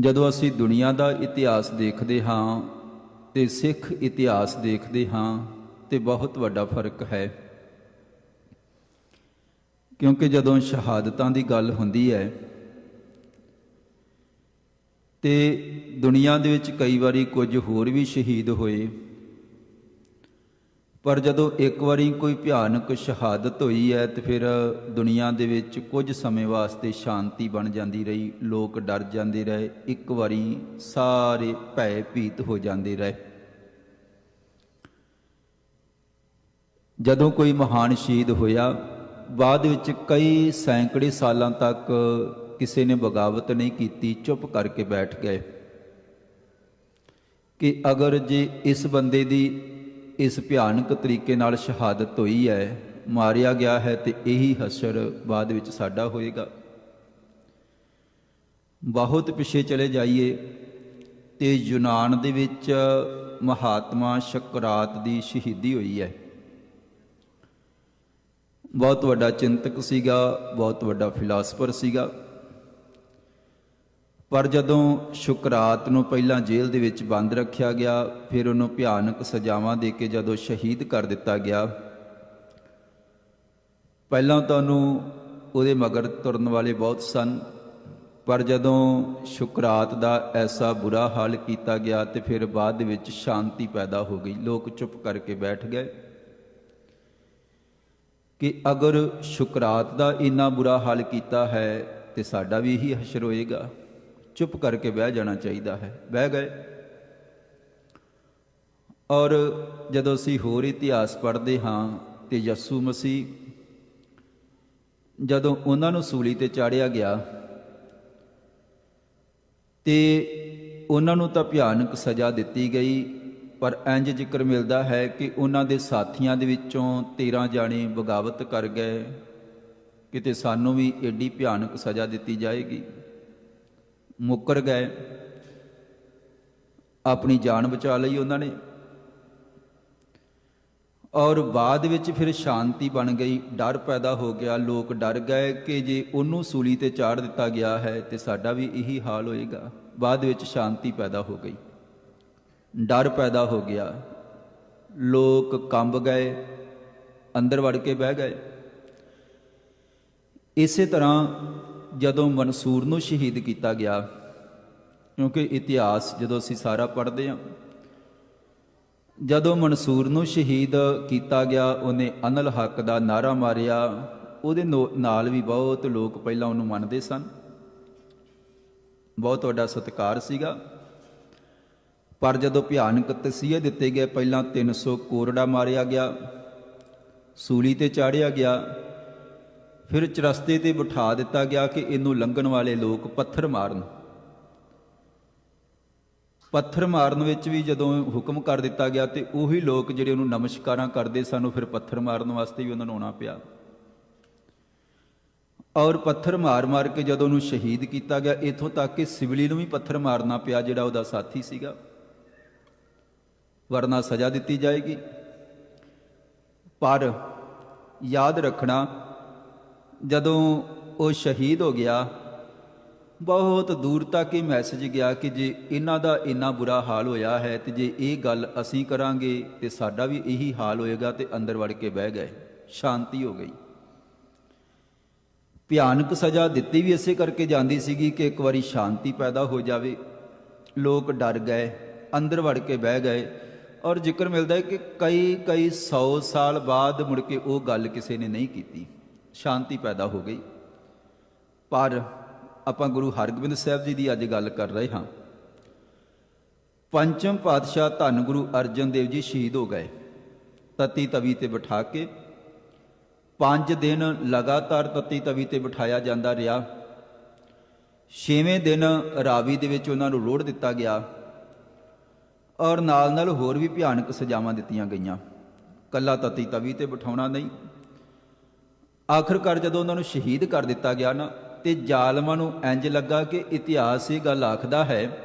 ਜਦੋਂ ਅਸੀਂ ਦੁਨੀਆ ਦਾ ਇਤਿਹਾਸ ਦੇਖਦੇ ਹਾਂ ਤੇ ਸਿੱਖ ਇਤਿਹਾਸ ਦੇਖਦੇ ਹਾਂ ਤੇ ਬਹੁਤ ਵੱਡਾ ਫ਼ਰਕ ਹੈ। ਕਿਉਂਕਿ ਜਦੋਂ ਸ਼ਹਾਦਤਾਂ ਦੀ ਗੱਲ ਹੁੰਦੀ ਹੈ ਤੇ ਦੁਨੀਆ ਦੇ ਵਿੱਚ ਕਈ ਵਾਰੀ ਕੁਝ ਹੋਰ ਵੀ ਸ਼ਹੀਦ ਹੋਏ ਪਰ ਜਦੋਂ ਇੱਕ ਵਾਰੀ ਕੋਈ ਭਿਆਨਕ ਸ਼ਹਾਦਤ ਹੋਈ ਹੈ ਤੇ ਫਿਰ ਦੁਨੀਆ ਦੇ ਵਿੱਚ ਕੁਝ ਸਮੇਂ ਵਾਸਤੇ ਸ਼ਾਂਤੀ ਬਣ ਜਾਂਦੀ ਰਹੀ, ਲੋਕ ਡਰ ਜਾਂਦੇ ਰਹੇ, ਇੱਕ ਵਾਰੀ ਸਾਰੇ ਭੈ ਭੀਤ ਹੋ ਜਾਂਦੇ ਰਹੇ। ਜਦੋਂ ਕੋਈ ਮਹਾਨ ਸ਼ਹੀਦ ਹੋਇਆ, ਬਾਅਦ ਵਿੱਚ ਕਈ ਸੈਂਕੜੇ ਸਾਲਾਂ ਤੱਕ ਕਿਸੇ ਨੇ ਬਗਾਵਤ ਨਹੀਂ ਕੀਤੀ, ਚੁੱਪ ਕਰਕੇ ਬੈਠ ਗਏ। ਕਿ ਅਗਰ ਜੇ ਇਸ ਬੰਦੇ ਦੀ ਇਸ ਭਿਆਨਕ ਤਰੀਕੇ ਨਾਲ ਸ਼ਹਾਦਤ ਹੋਈ ਹੈ, ਮਾਰਿਆ ਗਿਆ ਹੈ ਤੇ ਇਹੀ ਹਸ਼ਰ ਬਾਅਦ ਵਿੱਚ ਸਾਡਾ ਹੋਏਗਾ। ਬਹੁਤ ਪਿੱਛੇ ਚਲੇ ਜਾਈਏ ਤੇ ਯੂਨਾਨ ਦੇ ਵਿੱਚ ਮਹਾਤਮਾ ਸ਼ਕਰਾਤ ਦੀ ਸ਼ਹੀਦੀ ਹੋਈ ਹੈ। ਬਹੁਤ ਵੱਡਾ ਚਿੰਤਕ ਸੀਗਾ, ਬਹੁਤ ਵੱਡਾ ਫਿਲਾਸਫਰ ਸੀਗਾ। ਪਰ ਜਦੋਂ ਸ਼ੁਕਰਾਤ ਨੂੰ ਪਹਿਲਾਂ ਜੇਲ੍ਹ ਦੇ ਵਿੱਚ ਬੰਦ ਰੱਖਿਆ ਗਿਆ, ਫਿਰ ਉਹਨੂੰ ਭਿਆਨਕ ਸਜ਼ਾਵਾਂ ਦੇ ਕੇ ਜਦੋਂ ਸ਼ਹੀਦ ਕਰ ਦਿੱਤਾ ਗਿਆ। ਪਹਿਲਾਂ ਤਾਂ ਉਹਨੂੰ ਉਹਦੇ ਮਗਰ ਤੁਰਨ ਵਾਲੇ ਬਹੁਤ ਸਨ, ਪਰ ਜਦੋਂ ਸ਼ੁਕਰਾਤ ਦਾ ਐਸਾ ਬੁਰਾ ਹਾਲ ਕੀਤਾ ਗਿਆ ਤੇ ਫਿਰ ਬਾਅਦ ਵਿੱਚ ਸ਼ਾਂਤੀ ਪੈਦਾ ਹੋ ਗਈ। ਲੋਕ ਚੁੱਪ ਕਰਕੇ ਬੈਠ ਗਏ ਕਿ ਅਗਰ ਸ਼ੁਕਰਾਤ ਦਾ ਇੰਨਾ ਬੁਰਾ ਹਾਲ ਕੀਤਾ ਹੈ ਤੇ ਸਾਡਾ ਵੀ ਇਹੀ ਹਸ਼ਰ ਹੋਏਗਾ। ਚੁੱਪ ਕਰਕੇ ਬਹਿ ਜਾਣਾ ਚਾਹੀਦਾ ਹੈ। ਬਹਿ ਗਏ। ਔਰ ਜਦੋਂ ਅਸੀਂ ਹੋਰ ਇਤਿਹਾਸ ਪੜ੍ਹਦੇ ਹਾਂ ਤੇ ਯਸੂ ਮਸੀਹ, ਜਦੋਂ ਉਹਨਾਂ ਨੂੰ ਸੂਲੀ ਤੇ ਚਾੜਿਆ ਗਿਆ, ਤੇ ਉਹਨਾਂ ਨੂੰ ਤਾਂ ਭਿਆਨਕ ਸਜ਼ਾ ਦਿੱਤੀ ਗਈ, ਪਰ ਇੰਜ ਜ਼ਿਕਰ ਮਿਲਦਾ ਹੈ ਕਿ ਉਹਨਾਂ ਦੇ ਸਾਥੀਆਂ ਦੇ ਵਿੱਚੋਂ 13 ਜਾਣੇ ਬਗਾਵਤ ਕਰ ਗਏ, ਕਿਤੇ ਸਾਨੂੰ ਵੀ ਏਡੀ ਭਿਆਨਕ ਸਜ਼ਾ ਦਿੱਤੀ ਜਾਏਗੀ। ਮੁੱਕਰ ਗਏ। ਆਪਣੀ ਜਾਨ ਬਚਾ ਲਈ ਉਹਨਾਂ ਨੇ। ਔਰ ਬਾਅਦ ਵਿੱਚ ਫਿਰ ਸ਼ਾਂਤੀ ਬਣ ਗਈ। ਡਰ ਪੈਦਾ ਹੋ ਗਿਆ। ਲੋਕ ਡਰ ਗਏ ਕਿ ਜੇ ਉਹਨੂੰ ਸੂਲੀ ਤੇ ਚਾੜ ਦਿੱਤਾ ਗਿਆ ਹੈ ਤੇ ਸਾਡਾ ਵੀ ਇਹੀ ਹਾਲ ਹੋਏਗਾ। ਬਾਅਦ ਵਿੱਚ ਸ਼ਾਂਤੀ ਪੈਦਾ ਹੋ ਗਈ। ਡਰ ਪੈਦਾ ਹੋ ਗਿਆ। ਲੋਕ ਕੰਬ ਗਏ। ਅੰਦਰ ਵੜ ਕੇ ਬਹਿ ਗਏ। ਇਸੇ ਤਰ੍ਹਾਂ ਜਦੋਂ ਮਨਸੂਰ ਨੂੰ ਸ਼ਹੀਦ ਕੀਤਾ ਗਿਆ, ਕਿਉਂਕਿ ਇਤਿਹਾਸ ਜਦੋਂ ਅਸੀਂ ਸਾਰਾ ਪੜ੍ਹਦੇ ਹਾਂ, ਜਦੋਂ ਮਨਸੂਰ ਨੂੰ ਸ਼ਹੀਦ ਕੀਤਾ ਗਿਆ, ਉਹਨੇ ਅਨਲ ਹੱਕ ਦਾ ਨਾਰਾ ਮਾਰਿਆ, ਉਹਦੇ ਨਾਲ ਵੀ ਬਹੁਤ ਲੋਕ ਪਹਿਲਾਂ ਉਹਨੂੰ ਮੰਨਦੇ ਸਨ। ਬਹੁਤ ਵੱਡਾ ਸਤਿਕਾਰ ਸੀਗਾ। ਪਰ ਜਦੋਂ ਭਿਆਨਕ ਤਸੀਹੇ ਦਿੱਤੇ ਗਏ, ਪਹਿਲਾਂ 300 ਕੋਰੜਾ ਮਾਰਿਆ ਗਿਆ, ਸੂਲੀ ਤੇ ਚਾੜਿਆ ਗਿਆ ਫਿਰ ਚਰਸਤੇ ਤੇ ਬਿਠਾ ਦਿੱਤਾ ਗਿਆ ਕਿ ਇਹਨੂੰ ਲੰਘਣ ਵਾਲੇ ਲੋਕ ਪੱਥਰ ਮਾਰਨ। ਪੱਥਰ ਮਾਰਨ ਵਿੱਚ ਵੀ ਜਦੋਂ ਹੁਕਮ ਕਰ ਦਿੱਤਾ ਗਿਆ ਤੇ ਉਹੀ ਲੋਕ ਜਿਹੜੇ ਉਹਨੂੰ ਨਮਸਕਾਰਾਂ ਕਰਦੇ ਸਾਨੂੰ ਫਿਰ ਪੱਥਰ ਮਾਰਨ ਵਾਸਤੇ ਵੀ ਉਹਨਾਂ ਨੂੰ ਆਉਣਾ ਪਿਆ। ਔਰ ਪੱਥਰ ਮਾਰ-ਮਾਰ ਕੇ ਜਦੋਂ ਉਹਨੂੰ ਸ਼ਹੀਦ ਕੀਤਾ ਗਿਆ, ਇਥੋਂ ਤੱਕ ਕਿ ਸਿਵਲੀ ਨੂੰ ਵੀ ਪੱਥਰ ਮਾਰਨਾ ਪਿਆ ਜਿਹੜਾ ਉਹਦਾ ਸਾਥੀ ਸੀਗਾ। ਵਰਨਾ ਸਜ਼ਾ ਦਿੱਤੀ ਜਾਏਗੀ। ਪਰ ਯਾਦ ਰੱਖਣਾ ਜਦੋਂ ਉਹ ਸ਼ਹੀਦ ਹੋ ਗਿਆ, ਬਹੁਤ ਦੂਰ ਤੱਕ ਇਹ ਮੈਸੇਜ ਗਿਆ ਕਿ ਜੇ ਇਹਨਾਂ ਦਾ ਇੰਨਾ ਬੁਰਾ ਹਾਲ ਹੋਇਆ ਹੈ ਤੇ ਜੇ ਇਹ ਗੱਲ ਅਸੀਂ ਕਰਾਂਗੇ ਤੇ ਸਾਡਾ ਵੀ ਇਹੀ ਹਾਲ ਹੋਏਗਾ ਤੇ ਅੰਦਰ ਵੜ ਕੇ ਬਹਿ ਗਏ, ਸ਼ਾਂਤੀ ਹੋ ਗਈ। ਭਿਆਨਕ ਸਜ਼ਾ ਦਿੱਤੀ ਵੀ ਇਸੇ ਕਰਕੇ ਜਾਂਦੀ ਸੀਗੀ ਕਿ ਇੱਕ ਵਾਰੀ ਸ਼ਾਂਤੀ ਪੈਦਾ ਹੋ ਜਾਵੇ। ਲੋਕ ਡਰ ਗਏ, ਅੰਦਰ ਵੜ ਕੇ ਬਹਿ ਗਏ ਔਰ ਜ਼ਿਕਰ ਮਿਲਦਾ ਹੈ ਕਿ ਕਈ ਕਈ 100 ਸਾਲ ਬਾਅਦ ਮੁੜ ਕੇ ਉਹ ਗੱਲ ਕਿਸੇ ਨੇ ਨਹੀਂ ਕੀਤੀ। ਸ਼ਾਂਤੀ ਪੈਦਾ ਹੋ ਗਈ। ਪਰ ਆਪਾਂ ਗੁਰੂ ਹਰਗੋਬਿੰਦ ਸਾਹਿਬ ਜੀ ਦੀ ਅੱਜ ਗੱਲ ਕਰ ਰਹੇ ਹਾਂ। ਪੰਚਮ ਪਾਤਸ਼ਾਹ ਧੰਨ ਗੁਰੂ ਅਰਜਨ ਦੇਵ ਜੀ ਸ਼ਹੀਦ ਹੋ ਗਏ। ਤਤੀ ਤਵੀ ਤੇ ਬਿਠਾ ਕੇ ਪੰਜ ਦਿਨ ਲਗਾਤਾਰ ਤਤੀ ਤਵੀ ਤੇ ਬਿਠਾਇਆ ਜਾਂਦਾ ਰਿਹਾ। ਛੇਵੇਂ ਦਿਨ ਰਾਵੀ ਦੇ ਵਿੱਚ ਉਹਨਾਂ ਨੂੰ ਰੋੜ ਦਿੱਤਾ ਗਿਆ ਔਰ ਨਾਲ ਨਾਲ ਹੋਰ ਵੀ ਭਿਆਨਕ ਸਜ਼ਾਵਾਂ ਦਿੱਤੀਆਂ ਗਈਆਂ। ਕੱਲਾ ਤਤੀ ਤਵੀ ਤੇ ਬਿਠਾਉਣਾ ਨਹੀਂ ਆਖਰਕਾਰ ਜਦੋਂ ਉਹਨਾਂ ਨੂੰ ਸ਼ਹੀਦ ਕਰ ਦਿੱਤਾ ਗਿਆ ਨਾ, ਤੇ ਜ਼ਾਲਮਾਂ ਨੂੰ ਇੰਜ ਲੱਗਾ ਕਿ ਇਤਿਹਾਸ ਇਹ ਗੱਲ ਆਖਦਾ ਹੈ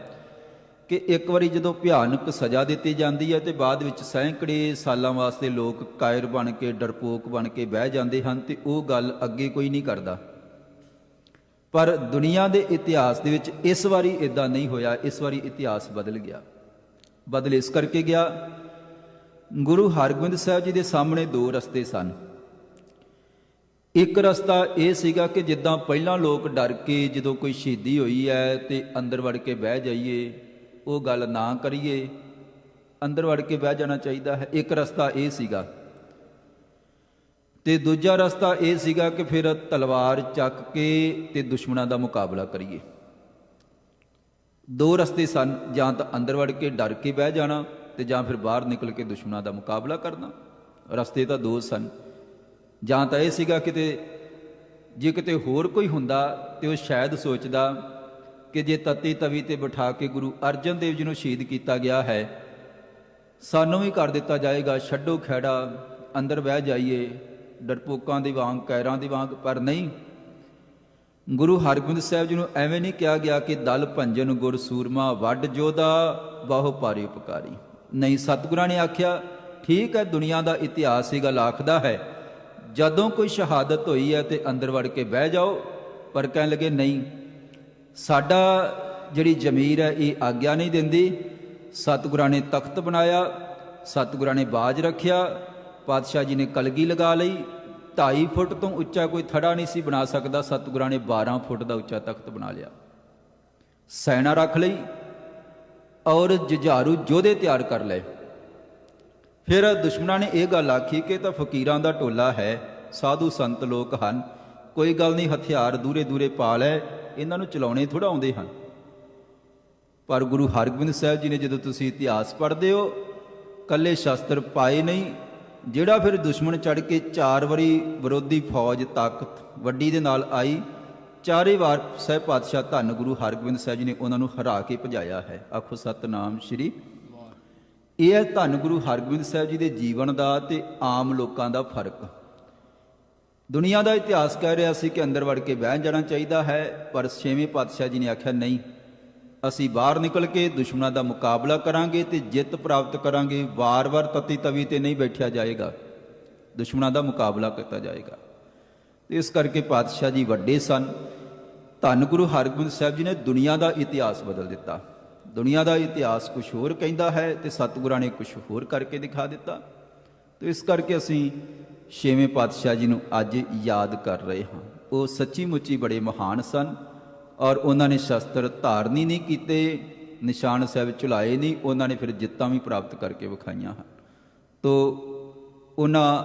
ਕਿ ਇੱਕ ਵਾਰੀ ਜਦੋਂ ਭਿਆਨਕ ਸਜ਼ਾ ਦਿੱਤੀ ਜਾਂਦੀ ਹੈ, ਤੇ ਬਾਅਦ ਵਿੱਚ ਸੈਂਕੜੇ ਸਾਲਾਂ ਵਾਸਤੇ ਲੋਕ ਕਾਇਰ ਬਣ ਕੇ, ਡਰਪੋਕ ਬਣ ਕੇ ਬਹਿ ਜਾਂਦੇ ਹਨ, ਤੇ ਉਹ ਗੱਲ ਅੱਗੇ ਕੋਈ ਨਹੀਂ ਕਰਦਾ। ਪਰ ਦੁਨੀਆ ਦੇ ਇਤਿਹਾਸ ਦੇ ਵਿੱਚ ਇਸ ਵਾਰੀ ਇਦਾਂ ਨਹੀਂ ਹੋਇਆ, ਇਸ ਵਾਰੀ ਇਤਿਹਾਸ ਬਦਲ ਗਿਆ। ਬਦਲ ਇਸ ਕਰਕੇ ਗਿਆ, ਗੁਰੂ ਹਰਗੋਬਿੰਦ ਸਾਹਿਬ ਜੀ ਦੇ ਸਾਹਮਣੇ ਦੋ ਰਸਤੇ ਸਨ। ਇੱਕ ਰਸਤਾ ਇਹ ਸੀਗਾ ਕਿ ਜਿੱਦਾਂ ਪਹਿਲਾਂ ਲੋਕ ਡਰ ਕੇ ਜਦੋਂ ਕੋਈ ਸ਼ਹੀਦੀ ਹੋਈ ਹੈ ਤੇ ਅੰਦਰ ਵੜ ਕੇ ਬਹਿ ਜਾਈਏ, ਉਹ ਗੱਲ ਨਾ ਕਰੀਏ, ਅੰਦਰ ਵੜ ਕੇ ਬਹਿ ਜਾਣਾ ਚਾਹੀਦਾ ਹੈ। ਇੱਕ ਰਸਤਾ ਇਹ ਸੀਗਾ। ਤੇ ਦੂਜਾ ਰਸਤਾ ਇਹ ਸੀਗਾ ਕਿ ਫਿਰ ਤਲਵਾਰ ਚੱਕ ਕੇ ਤੇ ਦੁਸ਼ਮਣਾਂ ਦਾ ਮੁਕਾਬਲਾ ਕਰੀਏ। ਦੋ ਰਸਤੇ ਸਨ, ਜਾਂ ਤਾਂ ਅੰਦਰ ਵੜ ਕੇ ਡਰ ਕੇ ਬਹਿ ਜਾਣਾ ਤੇ ਜਾਂ ਫਿਰ ਬਾਹਰ ਨਿਕਲ ਕੇ ਦੁਸ਼ਮਣਾਂ ਦਾ ਮੁਕਾਬਲਾ ਕਰਨਾ। ਰਸਤੇ ਤਾਂ ਦੋ ਸਨ। ਜਾਂ ਤਾਂ ਇਹ ਸੀਗਾ ਕਿਤੇ, ਜੇ ਕਿਤੇ ਹੋਰ ਕੋਈ ਹੁੰਦਾ ਤੇ ਉਹ ਸ਼ਾਇਦ ਸੋਚਦਾ ਕਿ ਜੇ ਤਤੀ ਤਵੀ ਤੇ ਬਿਠਾ ਕੇ ਗੁਰੂ ਅਰਜਨ ਦੇਵ ਜੀ ਨੂੰ ਸ਼ਹੀਦ ਕੀਤਾ ਗਿਆ ਹੈ, ਸਾਨੂੰ ਵੀ ਕਰ ਦਿੱਤਾ ਜਾਏਗਾ, ਛੱਡੋ ਖੈੜਾ ਅੰਦਰ ਬਹਿ ਜਾਈਏ, ਡਰਪੋਕਾਂ ਦੀ ਵਾਂਗ, ਕੈਰਾਂ ਦੀ ਵਾਂਗ, ਪਰ ਨਹੀਂ। ਗੁਰੂ ਹਰਗੋਬਿੰਦ ਸਾਹਿਬ ਜੀ ਨੂੰ ਐਵੇਂ ਨਹੀਂ ਕਿਹਾ ਗਿਆ ਕਿ ਦਲ ਭੰਜਨ ਗੁਰ ਸੂਰਮਾ ਵੱਡ ਜੋਦਾ ਬਾਹੋ ਭਾਰੀ ਉਪਕਾਰੀ ਨਹੀਂ, ਸਤਿਗੁਰਾਂ ਨੇ ਆਖਿਆ, ਠੀਕ ਹੈ, ਦੁਨੀਆ ਦਾ ਇਤਿਹਾਸ ਇਹ ਗੱਲ ਆਖਦਾ ਹੈ। ਜਦੋਂ ਕੋਈ ਸ਼ਹਾਦਤ ਹੋਈ ਹੈ ਤੇ ਅੰਦਰ ਵੜ ਕੇ ਬਹਿ ਜਾਓ, ਪਰ ਕਹਿਣ ਲੱਗੇ, ਨਹੀਂ, ਸਾਡਾ ਜਿਹੜੀ ਜ਼ਮੀਰ ਹੈ, ਇਹ ਆਗਿਆ ਨਹੀਂ ਦਿੰਦੀ। ਸਤਿਗੁਰਾਂ ਨੇ ਤਖਤ ਬਣਾਇਆ, ਸਤਿਗੁਰਾਂ ਨੇ ਬਾਜ ਰੱਖਿਆ, ਪਾਤਸ਼ਾਹ ਜੀ ਨੇ ਕਲਗੀ ਲਗਾ ਲਈ। 2.5 ਫੁੱਟ ਤੋਂ ਉੱਚਾ ਕੋਈ ਥੜਾ ਨਹੀਂ ਸੀ ਬਣਾ ਸਕਦਾ, ਸਤਿਗੁਰਾਂ ਨੇ 12 ਫੁੱਟ ਦਾ ਉੱਚਾ ਤਖਤ ਬਣਾ ਲਿਆ। ਸੈਨਾ ਰੱਖ ਲਈ ਔਰ ਜੁਝਾਰੂ ਯੋਧੇ ਤਿਆਰ ਕਰ ਲਏ। ਫਿਰ ਦੁਸ਼ਮਣਾਂ ਨੇ ਇਹ ਗੱਲ ਆਖੀ ਕਿ ਇਹ ਤਾਂ ਫਕੀਰਾਂ ਦਾ ਟੋਲਾ ਹੈ, ਸਾਧੂ ਸੰਤ ਲੋਕ ਹਨ। ਕੋਈ ਗੱਲ ਨਹੀਂ, ਹਥਿਆਰ ਦੂਰੇ ਦੂਰੇ ਪਾ ਲੈ, ਇਹਨਾਂ ਨੂੰ ਚਲਾਉਣੇ ਥੋੜਾ ਆਉਂਦੇ ਹਨ। ਪਰ ਗੁਰੂ ਹਰਗੋਬਿੰਦ ਸਾਹਿਬ ਜੀ ਨੇ ਜਦੋਂ ਤੁਸੀਂ ਇਤਿਹਾਸ ਪੜ੍ਹਦੇ ਹੋ ਕੱਲੇ ਸ਼ਸਤਰ ਪਾਏ ਨਹੀਂ, ਜਿਹੜਾ ਫਿਰ ਦੁਸ਼ਮਣ ਚੜ ਕੇ ਚਾਰ ਵਾਰੀ ਵਿਰੋਧੀ ਫੌਜ ਤਾਕਤ ਵੱਡੀ ਦੇ ਨਾਲ ਆਈ, ਚਾਰੇ ਵਾਰ ਸਹਿ ਪਾਤਸ਼ਾਹ ਧੰਨ ਗੁਰੂ ਹਰਗੋਬਿੰਦ ਸਾਹਿਬ ਜੀ ਨੇ ਉਹਨਾਂ ਨੂੰ ਹਰਾ ਕੇ ਭਜਾਇਆ ਹੈ। ਆਖੋ ਸਤਨਾਮ ਸ਼੍ਰੀ ਇਹ ਹੈ ਧੰਨ ਗੁਰੂ ਹਰਗੋਬਿੰਦ ਸਾਹਿਬ ਜੀ ਦੇ ਜੀਵਨ ਦਾ ਤੇ ਆਮ ਲੋਕਾਂ ਦਾ ਫ਼ਰਕ। ਦੁਨੀਆ ਦਾ ਇਤਿਹਾਸ ਕਹਿ ਰਿਹਾ ਸੀ ਕਿ ਅੰਦਰ ਵੜ ਕੇ ਬਹਿ ਜਾਣਾ ਚਾਹੀਦਾ ਹੈ, ਪਰ ਛੇਵੇਂ ਪਾਤਸ਼ਾਹ ਜੀ ਨੇ ਆਖਿਆ, ਨਹੀਂ, ਅਸੀਂ ਬਾਹਰ ਨਿਕਲ ਕੇ ਦੁਸ਼ਮਣਾਂ ਦਾ ਮੁਕਾਬਲਾ ਕਰਾਂਗੇ ਤੇ ਜਿੱਤ ਪ੍ਰਾਪਤ ਕਰਾਂਗੇ, ਵਾਰ-ਵਾਰ ਤਤੀ ਤਵੀ ਤੇ ਨਹੀਂ ਬੈਠਿਆ ਜਾਏਗਾ। ਦੁਸ਼ਮਣਾਂ ਦਾ ਮੁਕਾਬਲਾ ਕੀਤਾ ਜਾਏਗਾ। ਤੇ ਇਸ ਕਰਕੇ ਪਾਤਸ਼ਾਹ ਜੀ ਵੱਡੇ ਸਨ। ਧੰਨ ਗੁਰੂ ਹਰਗੋਬਿੰਦ ਸਾਹਿਬ ਜੀ ਨੇ ਦੁਨੀਆ ਦਾ ਇਤਿਹਾਸ ਬਦਲ ਦਿੱਤਾ। ਦੁਨੀਆ ਦਾ ਇਤਿਹਾਸ ਕੁਝ ਹੋਰ ਕਹਿੰਦਾ ਹੈ ਤੇ ਸਤਿਗੁਰਾਂ ਨੇ ਕੁਝ ਹੋਰ ਕਰਕੇ ਦਿਖਾ ਦਿੱਤਾ। ਤੇ ਇਸ ਕਰਕੇ ਅਸੀਂ ਛੇਵੇਂ ਪਾਤਸ਼ਾਹ ਜੀ ਨੂੰ ਅੱਜ ਯਾਦ ਕਰ ਰਹੇ ਹਾਂ। ਉਹ ਸੱਚੀ ਮੁੱਚੀ ਬੜੇ ਮਹਾਨ ਸਨ ਔਰ ਉਹਨਾਂ ਨੇ ਸ਼ਸਤਰ ਧਾਰਨੀ ਨਹੀਂ ਕੀਤੇ, ਨਿਸ਼ਾਨ ਸਾਹਿਬ ਚੁਲਾਏ ਨਹੀਂ, ਉਹਨਾਂ ਨੇ ਫਿਰ ਜਿੱਤਾਂ ਵੀ ਪ੍ਰਾਪਤ ਕਰਕੇ ਵਿਖਾਈਆਂ ਹਨ। ਤੋ ਉਹਨਾਂ